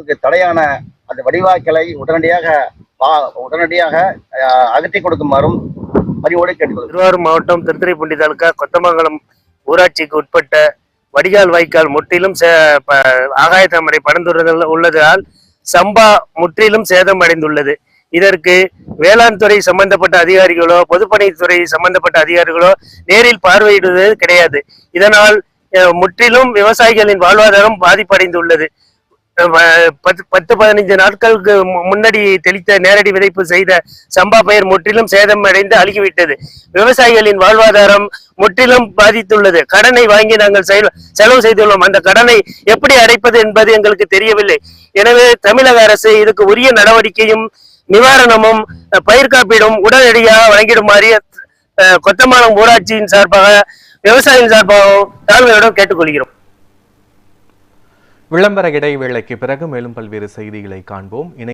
பாதுகாப்புக்கு தடையான அந்த வடிவாய்க்களை உடனடியாக உடனடியாக அகற்றி கொடுக்குமாறும் பணிவோடு கேட்டுக்கொள்கிறேன் திருவாரூர் மாவட்டம் திருத்துறைப்பூண்டி தாலுக்கா கொத்தமங்கலம் ஊராட்சிக்கு உட்பட்ட வடிகால் வாய்க்கால் முற்றிலும் ஆகாய தாமரை படர்ந்துள்ளது உள்ளதால் சம்பா முற்றிலும் சேதம் அடைந்துள்ளது இதற்கு வேளாண் துறை சம்பந்தப்பட்ட அதிகாரிகளோ பொதுப்பணித்துறை சம்பந்தப்பட்ட அதிகாரிகளோ நேரில் பார்வையிடுவது கிடையாது. இதனால் முற்றிலும் விவசாயிகளின் வாழ்வாதாரம் பாதிப்படைந்துள்ளது. பத்து பத்து பதினைந்து நாட்களுக்கு மு- முன்னாடி தெளித்த நேரடி விதைப்பு செய்த சம்பா பயிர் முற்றிலும் சேதம் அடைந்து அழுகிவிட்டது. விவசாயிகளின் வாழ்வாதாரம் முற்றிலும் பாதித்துள்ளது. கடனை வாங்கி நாங்கள் செல- செலவு செய்துள்ளோம். அந்த கடனை எப்படி அடைப்பது என்பது எங்களுக்கு தெரியவில்லை. எனவே தமிழக அரசு இதுக்கு உரிய நடவடிக்கையும் நிவாரணமும் பயிர் காப்பீடும் உடனடியாக வழங்கிடுமாறு அஹ், கொத்தமானம் ஊராட்சியின் சார்பாக விவசாயியின் சார்பாகவும் தாழ்வுகளிடம் கேட்டுக்கொள்கிறோம். விளம்பர இடைவேளைக்கு பிறகு மேலும் பல்வேறு செய்திகளை காண்போம். இணை